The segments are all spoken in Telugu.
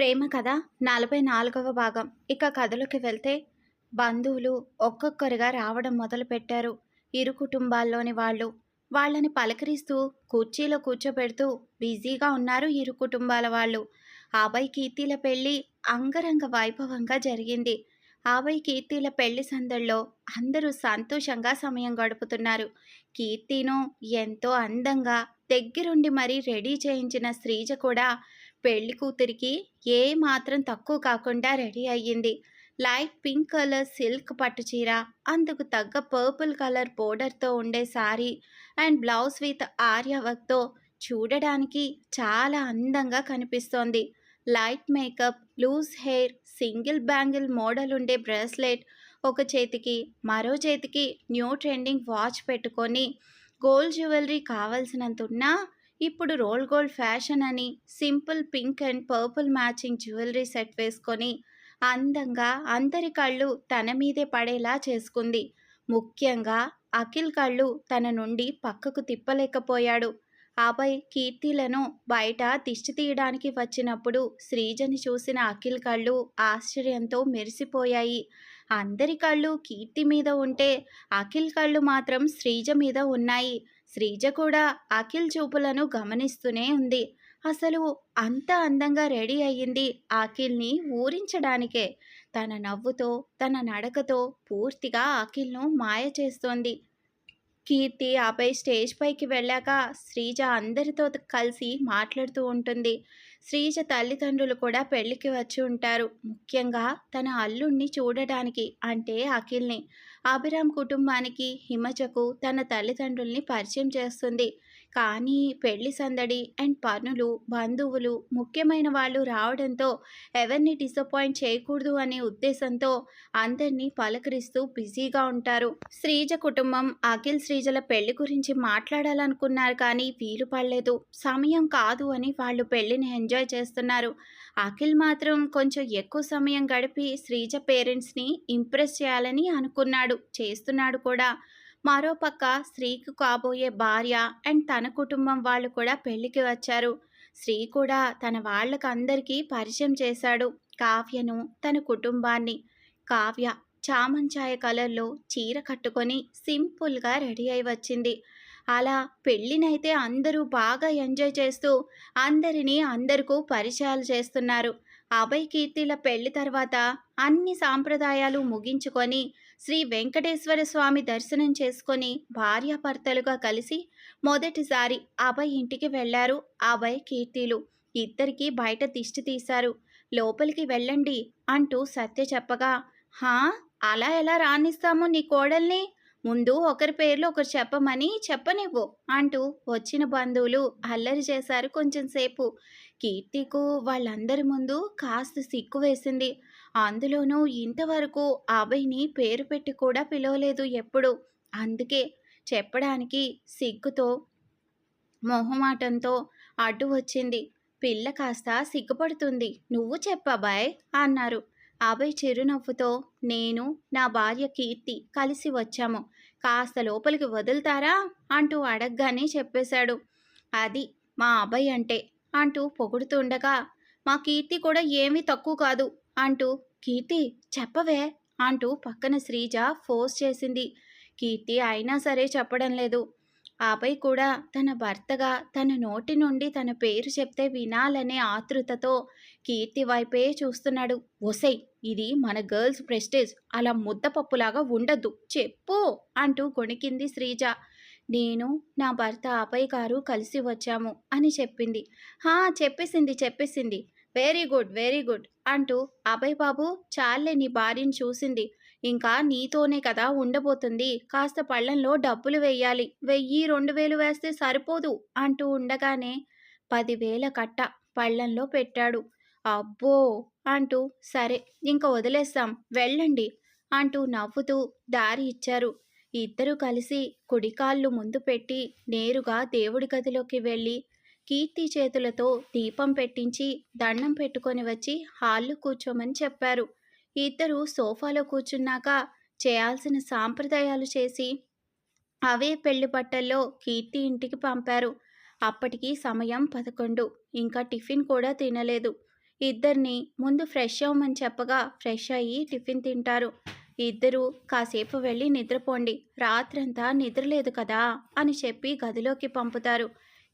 ప్రేమ కథ నలభై నాలుగవ భాగం. ఇక కథలోకి వెళ్తే బంధువులు ఒక్కొక్కరుగా రావడం మొదలుపెట్టారు. ఇరు కుటుంబాల్లోని వాళ్ళు. వాళ్ళని పలకరిస్తూ కుర్చీలో కూర్చోబెడుతూ బిజీగా ఉన్నారు ఇరు కుటుంబాల వాళ్ళు. ఆబాయ్ కీర్తిల పెళ్ళి అంగరంగ వైభవంగా జరిగింది. ఆబాయ్ కీర్తిల పెళ్ళి సందడిలో అందరూ సంతోషంగా సమయం గడుపుతున్నారు. కీర్తిను ఎంతో అందంగా దగ్గరుండి మరీ రెడీ చేయించిన శ్రీజ కూడా పెళ్ళి కూతురికి ఏ మాత్రం తక్కువ కాకుండా రెడీ అయ్యింది. లైట్ పింక్ కలర్ సిల్క్ పట్టు చీర అందుకు తగ్గ పర్పుల్ కలర్ బోర్డర్తో ఉండే శారీ అండ్ బ్లౌజ్ విత్ ఆర్యవర్క్తో చూడడానికి చాలా అందంగా కనిపిస్తోంది. Light makeup loose hair single bangle model ఉండే బ్రేస్లెట్ ఒక చేతికి మరో చేతికి న్యూ ట్రెండింగ్ వాచ్ పెట్టుకొని గోల్డ్ జ్యువెలరీ కావాల్సినంత ఉన్నా ఇప్పుడు రోల్ గోల్డ్ ఫ్యాషన్ అని simple pink and purple matching jewellery set వేసుకొని అందంగా అందరి కళ్ళు తన మీదే పడేలా చేసుకుంది. ముఖ్యంగా అఖిల్ కళ్ళు తన నుండి పక్కకు తిప్పలేకపోయాడు. ఆపై కీర్తిలను బయట దిష్టి తీయడానికి వచ్చినప్పుడు శ్రీజని చూసిన అఖిల్ కళ్ళు ఆశ్చర్యంతో మెరిసిపోయాయి. అందరి కళ్ళు కీర్తి మీద ఉంటే అఖిల్ కళ్ళు మాత్రం శ్రీజ మీద ఉన్నాయి. శ్రీజ కూడా అఖిల్ చూపులను గమనిస్తూనే ఉంది. అసలు అంత అందంగా రెడీ అయ్యింది అఖిల్ని ఊరించడానికే. తన నవ్వుతో తన నడకతో పూర్తిగా అఖిల్ను మాయ చేస్తోంది. కీర్తి ఆపై స్టేజ్ పైకి వెళ్ళాక శ్రీజ అందరితో కలిసి మాట్లాడుతూ ఉంటుంది. శ్రీజ తల్లిదండ్రులు కూడా పెళ్ళికి వచ్చి ఉంటారు. ముఖ్యంగా తన అల్లుణ్ణి చూడడానికి అంటే అఖిల్ని. అభిరామ్ కుటుంబానికి హిమజకు తన తల్లిదండ్రుల్ని పరిచయం చేస్తుంది. కానీ పెళ్ళి సందడి అండ్ పనులు బంధువులు ముఖ్యమైన వాళ్ళు రావడంతో ఎవరిని డిసప్పాయింట్ చేయకూడదు అనే ఉద్దేశంతో అందరినీ పలకరిస్తూ బిజీగా ఉంటారు. శ్రీజ కుటుంబం అఖిల్ శ్రీజల పెళ్ళి గురించి మాట్లాడాలనుకున్నారు కానీ వీలు పడలేదు. సమయం కాదు అని వాళ్ళు పెళ్ళిని ఎంజాయ్ చేస్తున్నారు. అఖిల్ మాత్రం కొంచెం ఎక్కువ సమయం గడిపి శ్రీజ పేరెంట్స్ని ఇంప్రెస్ చేయాలని అనుకున్నాడు. చేస్తున్నాడు కూడా. మరోపక్క స్త్రీకి కాబోయే భార్య అండ్ తన కుటుంబం వాళ్ళు కూడా పెళ్ళికి వచ్చారు. స్త్రీ కూడా తన వాళ్ళకు అందరికీ పరిచయం చేశాడు కావ్యను తన కుటుంబాన్ని. కావ్య చామంచాయ కలర్లో చీర కట్టుకొని సింపుల్గా రెడీ అయి వచ్చింది. అలా పెళ్ళినైతే అందరూ బాగా ఎంజాయ్ చేస్తూ అందరినీ అందరికీ పరిచయాలు చేస్తున్నారు. అభయ్ కీర్తిల పెళ్ళి తర్వాత అన్ని సాంప్రదాయాలు ముగించుకొని శ్రీ వెంకటేశ్వర స్వామి దర్శనం చేసుకొని భార్యాభర్తలుగా కలిసి మొదటిసారి అభయ్ ఇంటికి వెళ్ళారు అభయ్ కీర్తిలు ఇద్దరికి బయట దిష్టి తీశారు. లోపలికి వెళ్ళండి అంటూ సత్య చెప్పగా హా అలా ఎలా రాణిస్తాము నీ కోడల్ని? ముందు ఒకరి పేర్లు ఒకరు చెప్పమని చెప్పనివ్వు అంటూ వచ్చిన బంధువులు అల్లరి చేశారు కొంచెంసేపు కీర్తికు వాళ్ళందరి ముందు కాస్త సిక్కు వేసింది. అందులోనూ ఇంతవరకు అభయ్ని పేరు పెట్టి కూడా పిలవలేదు ఎప్పుడు. అందుకే చెప్పడానికి సిగ్గుతో మొహమాటంతో అడ్డు వచ్చింది. పిల్ల కాస్త సిగ్గుపడుతుంది. నువ్వు చెప్పబాయ్ అన్నారు. అభయ్ చిరునవ్వుతో నేను నా భార్య కీర్తి కలిసి వచ్చాము. కాస్త లోపలికి వదులుతారా? అంటూ అడగగానే చెప్పేశాడు. అది మా అభయ్ అంటే అంటూ పొగుడుతుండగా మా కీర్తి కూడా ఏమీ తక్కువ కాదు అంటూ కీర్తి చెప్పవే అంటూ పక్కన శ్రీజ ఫోర్స్ చేసింది. కీర్తి అయినా సరే చెప్పడం లేదు. ఆపై కూడా తన భర్తగా తన నోటి నుండి తన పేరు చెప్తే వినాలనే ఆతృతతో కీర్తి వైపే చూస్తున్నాడు. ఒసై ఇది మన గర్ల్స్ ప్రెస్టేజ్. అలా ముద్దపప్పులాగా ఉండద్దు. చెప్పు అంటూ కొణికింది శ్రీజ. నేను నా భర్త అపయ్ గారు కలిసి వచ్చాము అని చెప్పింది. హా చెప్పేసింది చెప్పేసింది. వెరీ గుడ్ వెరీ గుడ్ అంటూ అభయ్ బాబు చాలే నీ భార్యను చూసింది. ఇంకా నీతోనే కదా ఉండబోతుంది. కాస్త పళ్ళంలో డబ్బులు వెయ్యాలి. వెయ్యి రెండు వేలు వేస్తే సరిపోదు అంటూ ఉండగానే పదివేల కట్ట పళ్ళంలో పెట్టాడు. అబ్బో అంటూ సరే ఇంక వదిలేస్తాం వెళ్ళండి అంటూ నవ్వుతూ దారి ఇచ్చారు. ఇద్దరూ కలిసి కుడికాళ్ళు ముందు పెట్టి నేరుగా దేవుడి గదిలోకి వెళ్ళి కీర్తి చేతులతో దీపం పెట్టించి దండం పెట్టుకొని వచ్చి హాల్లో కూర్చోమని చెప్పారు. ఇద్దరు సోఫాలో కూర్చున్నాక చేయాల్సిన సాంప్రదాయాలు చేసి అవే పెళ్ళి బట్టల్లో కీర్తి ఇంటికి పంపారు. అప్పటికి సమయం పదకొండు. ఇంకా టిఫిన్ కూడా తినలేదు. ఇద్దరిని ముందు ఫ్రెష్ అవ్వమని చెప్పగా ఫ్రెష్ అయ్యి టిఫిన్ తింటారు. ఇద్దరూ కాసేపు వెళ్ళి నిద్రపోండి. రాత్రంతా నిద్రలేదు కదా అని చెప్పి గదిలోకి పంపుతారు.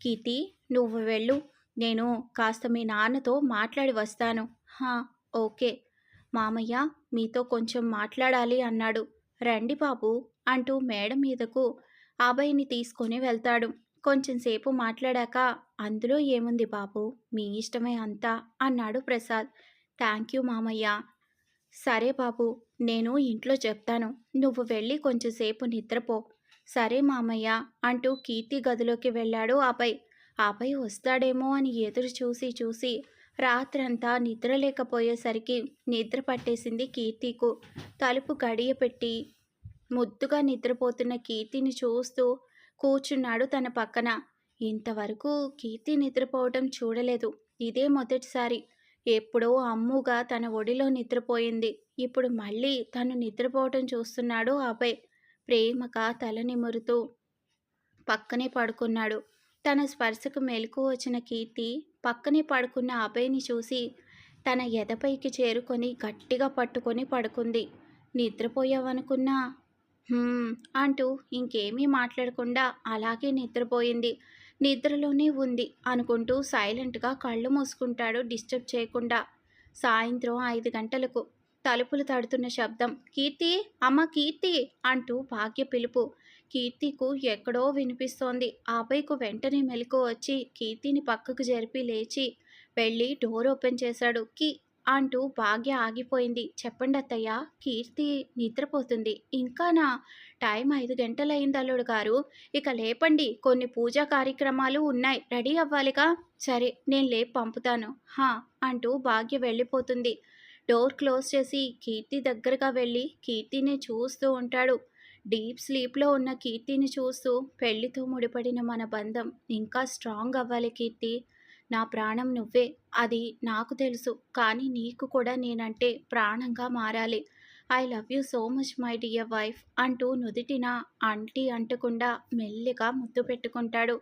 కీర్తి నువ్వు వెళ్ళు. నేను కాస్త మీ నాన్నతో మాట్లాడి వస్తాను. హా ఓకే. మామయ్య మీతో కొంచెం మాట్లాడాలి అన్నాడు. రండి బాబు అంటూ మేడ మీదకు అభయ్ని తీసుకొని వెళ్తాడు. కొంచెం సేపు మాట్లాడాక అందులో ఏముంది బాబు? మీ ఇష్టమే అంతా అన్నాడు ప్రసాద్. థ్యాంక్ యూ మామయ్య. సరే బాబు నేను ఇంట్లో చెప్తాను. నువ్వు వెళ్ళి కొంచెంసేపు నిద్రపో. సరే మామయ్య అంటూ కీర్తి గదిలోకి వెళ్ళాడు అభయ్ అభయ్ వస్తాడేమో అని ఎదురు చూసి చూసి రాత్రంతా నిద్ర లేకపోయేసరికి నిద్ర పట్టేసింది కీర్తికు. తలుపు గడియపెట్టి ముద్దుగా నిద్రపోతున్న కీర్తిని చూస్తూ కూర్చున్నాడు తన పక్కన. ఇంతవరకు కీర్తి నిద్రపోవటం చూడలేదు. ఇదే మొదటిసారి. ఎప్పుడో అమ్ముగా తన ఒడిలో నిద్రపోయింది. ఇప్పుడు మళ్ళీ తను నిద్రపోవటం చూస్తున్నాడు అభయ్. ప్రేమగా తల నిమురుతూ పక్కనే పడుకున్నాడు. తన స్పర్శకు మెలకు వచ్చిన కీర్తి పక్కనే పడుకున్న అభయ్ని చూసి తన ఎదపైకి చేరుకొని గట్టిగా పట్టుకొని పడుకుంది. నిద్రపోయావనుకున్నా? అంటూ ఇంకేమీ మాట్లాడకుండా అలాగే నిద్రపోయింది. నిద్రలోనే ఉంది అనుకుంటూ సైలెంట్గా కళ్ళు మూసుకుంటాడు డిస్టర్బ్ చేయకుండా. సాయంత్రం ఐదు గంటలకు తలుపులు తడుతున్న శబ్దం కీర్తి అమ్మ కీర్తి అంటూ భాగ్య పిలుపు. కీర్తికు ఎక్కడో వినిపిస్తోంది. ఆపైకు వెంటనే మెలకు వచ్చి కీర్తిని పక్కకు జరిపి లేచి వెళ్ళి డోర్ ఓపెన్ చేశాడు. కీ అంటూ భాగ్య ఆగిపోయింది. చెప్పండి అత్తయ్య కీర్తి నిద్రపోతుంది. ఇంకా నా టైం ఐదు గంటలైంది అల్లుడు గారు. ఇక లేపండి. కొన్ని పూజా కార్యక్రమాలు ఉన్నాయి. రెడీ అవ్వాలిగా? సరే నేను లేపు పంపుతాను. హా అంటూ భాగ్య వెళ్ళిపోతుంది. డోర్ క్లోజ్ చేసి కీర్తి దగ్గరగా వెళ్ళి కీర్తిని చూస్తూ ఉంటాడు. డీప్ స్లీప్లో ఉన్న కీర్తిని చూస్తూ పెళ్ళితో ముడిపడిన మన బంధం ఇంకా స్ట్రాంగ్ అవ్వాలి కీర్తి. నా ప్రాణం నువ్వే. అది నాకు తెలుసు. కానీ నీకు కూడా నేనంటే ప్రాణంగా మారాలి. I love you so much my dear wife అంటూ నుదిటిన అంటి అంటకుండా మెల్లిగా ముద్దు పెట్టుకుంటాడు.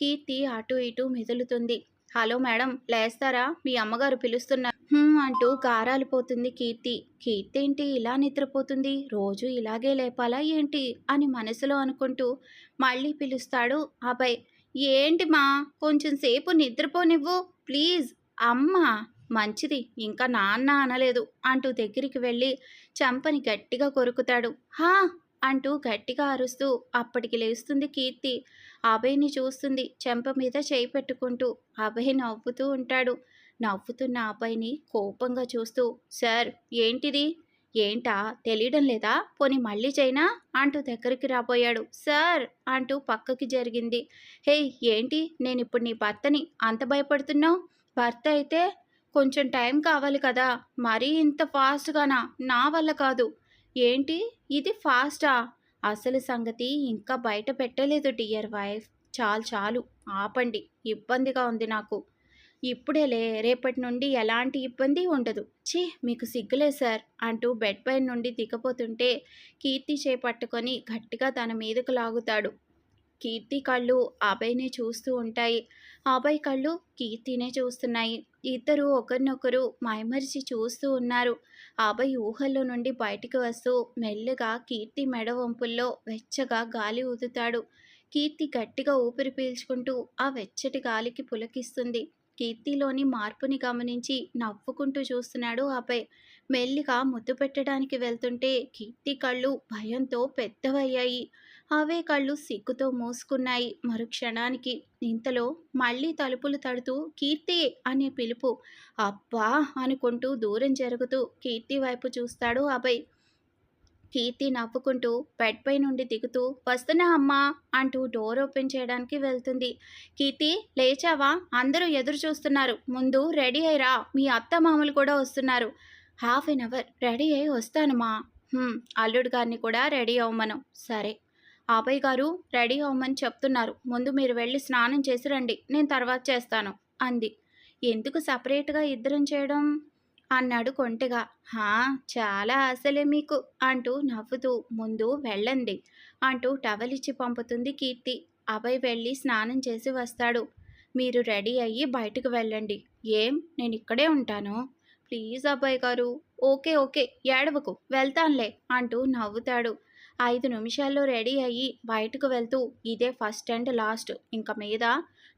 కీర్తి అటు ఇటు మెదులుతుంది. Hello madam లేస్తారా? మీ అమ్మగారు పిలుస్తున్నారు అంటూ గారాలు పోతుంది కీర్తి. కీర్తి ఏంటి? ఇలా నిద్రపోతుంది? రోజు ఇలాగే లేపాలా ఏంటి? అని మనసులో అనుకుంటూ మళ్ళీ పిలుస్తాడు అభయ్. ఏంటి మా? కొంచెం సేపు నిద్రపోనివ్వు. ప్లీజ్. అమ్మా! మంచిది. ఇంకా నాన్న అనలేదు అంటూ దగ్గరికి వెళ్ళి చంపని గట్టిగా కొరుకుతాడు. హా! అంటూ గట్టిగా అరుస్తూ అప్పటికి లేస్తుంది కీర్తి. అభయ్ని చూస్తుంది చెంప మీద చేయి పెట్టుకుంటూ. అభయ్ నవ్వుతూ ఉంటాడు. నవ్వుతున్న అబ్బాయిని కోపంగా చూస్తూ సార్ ఏంటిది? ఏంటా? తెలియడం లేదా? పోనీ మళ్ళీ చైనా అంటూ దగ్గరికి రాబోయాడు. సార్! అంటూ పక్కకి జరిగింది. హే ఏంటి? నేను ఇప్పుడు నీ భర్తని అంత భయపడుతున్నావు? భర్త అయితే కొంచెం టైం కావాలి కదా? మరీ ఇంత ఫాస్ట్గానా? నా వల్ల కాదు. ఏంటి? ఇది ఫాస్టా? అసలు సంగతి ఇంకా బయట పెట్టలేదు డియర్ వైఫ్. చాలు చాలు. ఆపండి. ఇబ్బందిగా ఉంది నాకు. ఇప్పుడేలే రేపటి నుండి ఎలాంటి ఇబ్బంది ఉండదు. ఛీ మీకు సిగ్గులే సార్ అంటూ బెడ్ పై నుండి దిగపోతుంటే కీర్తి చేపట్టుకొని గట్టిగా తన మీదకు లాగుతాడు. కీర్తి కళ్ళు అభయ్ని చూస్తూ ఉంటాయి. అభయ్ కళ్ళు కీర్తినే చూస్తున్నాయి. ఇద్దరు ఒకరినొకరు మైమరిచి చూస్తూ ఉన్నారు. అభయ్ ఊహల్లో నుండి బయటికి వస్తూ మెల్లగా కీర్తి మెడ వంపుల్లో వెచ్చగా గాలి ఊదుతాడు. కీర్తి గట్టిగా ఊపిరి పీల్చుకుంటూ ఆ వెచ్చటి గాలికి పులకిస్తుంది. కీర్తిలోని మార్పుని గమనించి నవ్వుకుంటూ చూస్తున్నాడు అభయ్. మెల్లిగా ముద్దు పెట్టడానికి వెళ్తుంటే కీర్తి కళ్ళు భయంతో పెద్దవయ్యాయి. అవే కళ్ళు సిగ్గుతో మూసుకున్నాయి. మరుక్షణానికి ఇంతలో మళ్ళీ తలుపులు తడుతూ కీర్తి! అనే పిలుపు. అబ్బా! అనుకుంటూ దూరం జరుగుతూ కీర్తి వైపు చూస్తాడు అభయ్. కీర్తి నవ్వుకుంటూ బెడ్ పై నుండి దిగుతూ వస్తున్నా అమ్మా అంటూ డోర్ ఓపెన్ చేయడానికి వెళ్తుంది. కీర్తి లేచావా? అందరూ ఎదురు చూస్తున్నారు. ముందు రెడీ అయ్యిరా మీ అత్త మామలు కూడా వస్తున్నారు. Half an hour. రెడీ అయి వస్తానుమా అల్లుడు గారిని కూడా రెడీ అవ్వమను. సరే. ఆపయ్ గారు రెడీ అవ్వమని చెప్తున్నారు. ముందు మీరు వెళ్ళి స్నానం చేసి రండి. నేను తర్వాత చేస్తాను. అంది. ఎందుకు సపరేట్గా ఇద్దరం చేయడం? అన్నాడు కొంటెగా. హా చాలా ఆశలే మీకు అంటూ నవ్వుతూ ముందు వెళ్ళండి అంటూ టవల్ ఇచ్చి పంపుతుంది కీర్తి. అభయ్ వెళ్ళి స్నానం చేసి వస్తాడు. మీరు రెడీ అయ్యి బయటకు వెళ్ళండి. ఏం? నేను ఇక్కడే ఉంటాను. ప్లీజ్ అబ్బాయి గారు. ఓకే ఓకే ఏడవకు వెళ్తానులే అంటూ నవ్వుతాడు. ఐదు నిమిషాల్లో రెడీ అయ్యి బయటకు వెళ్తూ ఇదే ఫస్ట్ అండ్ లాస్ట్. ఇంకా మీద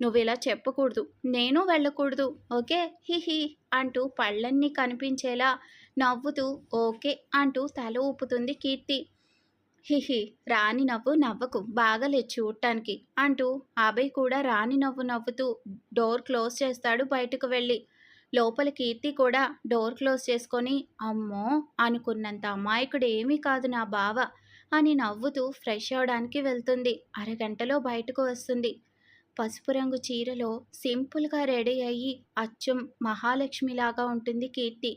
నువ్వు ఇలా చెప్పకూడదు. నేను వెళ్ళకూడదు. ఓకే? హిహి అంటూ పళ్ళన్నీ కనిపించేలా నవ్వుతూ ఓకే అంటూ తల ఊపుతుంది కీర్తి. హిహి రాని నవ్వు నవ్వకు బాగాలేదు చూడటానికి అంటూ అభయ్ కూడా రాని నవ్వు నవ్వుతూ డోర్ క్లోజ్ చేస్తాడు బయటకు వెళ్ళి. లోపల కీర్తి కూడా డోర్ క్లోజ్ చేసుకొని అమ్మో అనుకున్నంత అమాయకుడు ఏమీ కాదు నా బావ అని నవ్వుతూ ఫ్రెష్ అవడానికి వెళ్తుంది. అరగంటలో బయటకు వస్తుంది. పసుపు రంగు చీరలో సింపుల్గా రెడీ అయ్యి అచ్చం మహాలక్ష్మిలాగా ఉంటుంది కీర్తి.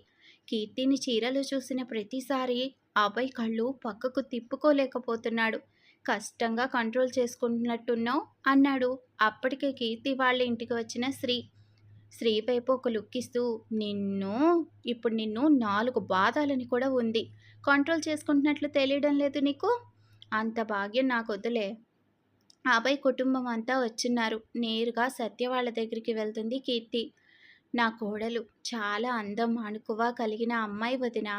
కీర్తిని చీరలు చూసిన ప్రతిసారి అబ్బాయి కళ్ళు పక్కకు తిప్పుకోలేకపోతున్నాడు. కష్టంగా కంట్రోల్ చేసుకుంటున్నట్టున్నావు? అన్నాడు. అప్పటికే కీర్తి వాళ్ళ ఇంటికి వచ్చిన శ్రీ. శ్రీ వైపు ఒక లుక్కిస్తూ నిన్ను ఇప్పుడు నిన్ను నాలుగు బాధాలని కూడా ఉంది. కంట్రోల్ చేసుకుంటున్నట్లు తెలియడం లేదు నీకు? అంత భాగ్యం నాకు వద్దులే ఆపై కుటుంబం అంతా వచ్చున్నారు. నేరుగా సత్య వాళ్ళ దగ్గరికి వెళ్తుంది కీర్తి. నా కోడలు చాలా అందం అణుకువ కలిగిన అమ్మాయి వదిన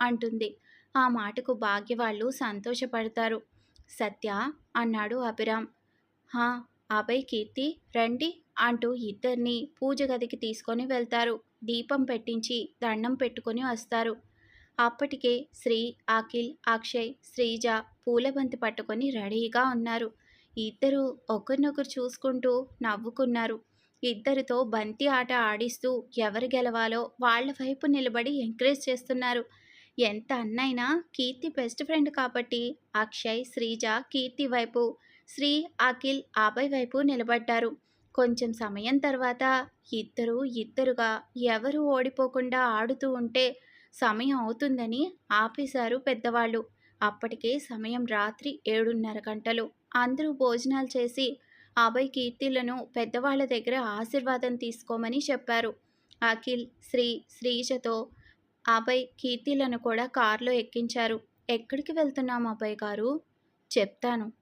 అంటుంది. ఆ మాటకు భాగ్య వాళ్ళు సంతోషపడతారు. సత్య అన్నాడు అభిరామ్. హా అభయ్ కీర్తి రండి అంటూ ఇద్దరిని పూజ గదికి తీసుకొని వెళ్తారు. దీపం పెట్టించి దండం పెట్టుకొని వస్తారు. అప్పటికే శ్రీ అఖిల్ అక్షయ్ శ్రీజ పూలబంతి పట్టుకొని రెడీగా ఉన్నారు. ఇద్దరు ఒకరినొకరు చూసుకుంటూ నవ్వుకున్నారు. ఇద్దరితో బంతి ఆట ఆడిస్తూ ఎవరు గెలవాలో వాళ్ళ వైపు నిలబడి ఎంకరేజ్ చేస్తున్నారు. ఎంత అన్నైనా కీర్తి బెస్ట్ ఫ్రెండ్ కాబట్టి అక్షయ్ శ్రీజ కీర్తి వైపు శ్రీ అఖిల్ అభయ్ వైపు నిలబడ్డారు. కొంచెం సమయం తర్వాత ఇద్దరు ఇద్దరుగా ఎవరు ఓడిపోకుండా ఆడుతూ ఉంటే సమయం అవుతుందని ఆపేశారు పెద్దవాళ్ళు. అప్పటికే సమయం రాత్రి ఏడున్నర గంటలు. అందరూ భోజనాలు చేసి అభయ్ కీర్తిలను పెద్దవాళ్ళ దగ్గర ఆశీర్వాదం తీసుకోమని చెప్పారు. అఖిల్ శ్రీ శ్రీజతో అభయ్ కీర్తిలను కూడా కారులో ఎక్కించారు. ఎక్కడికి వెళ్తున్నాం అభయ్ గారు? చెప్తాను.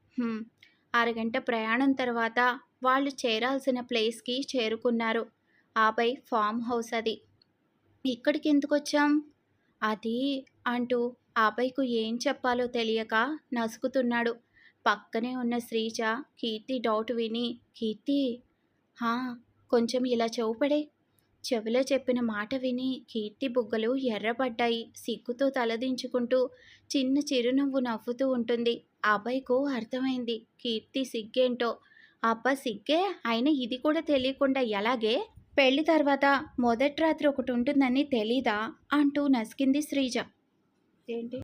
అరగంట ప్రయాణం తర్వాత వాళ్ళు చేరాల్సిన ప్లేస్కి చేరుకున్నారు. ఆపై ఫామ్ హౌస్ అది. ఇక్కడికి ఎందుకు వచ్చాం అది అంటూ ఆపైకు ఏం చెప్పాలో తెలియక నసుకుతున్నాడు. పక్కనే ఉన్న శ్రీజ కీర్తి డౌట్ విని కీర్తి హా కొంచెం ఇలా చెవుపడే చెవిలో చెప్పిన మాట విని కీర్తి బుగ్గలు ఎర్రబడ్డాయి. సిగ్గుతో తలదించుకుంటూ చిన్న చిరునవ్వు నవ్వుతూ ఉంటుంది. అబ్బాయికు అర్థమైంది. కీర్తి సిగ్గేంటో. అబ్బా సిగ్గే? అయినా ఇది కూడా తెలియకుండా ఎలాగే? పెళ్ళి తర్వాత మొదటి రాత్రి ఒకటి ఉంటుందని తెలీదా? అంటూ నసికింది శ్రీజ. ఏంటి?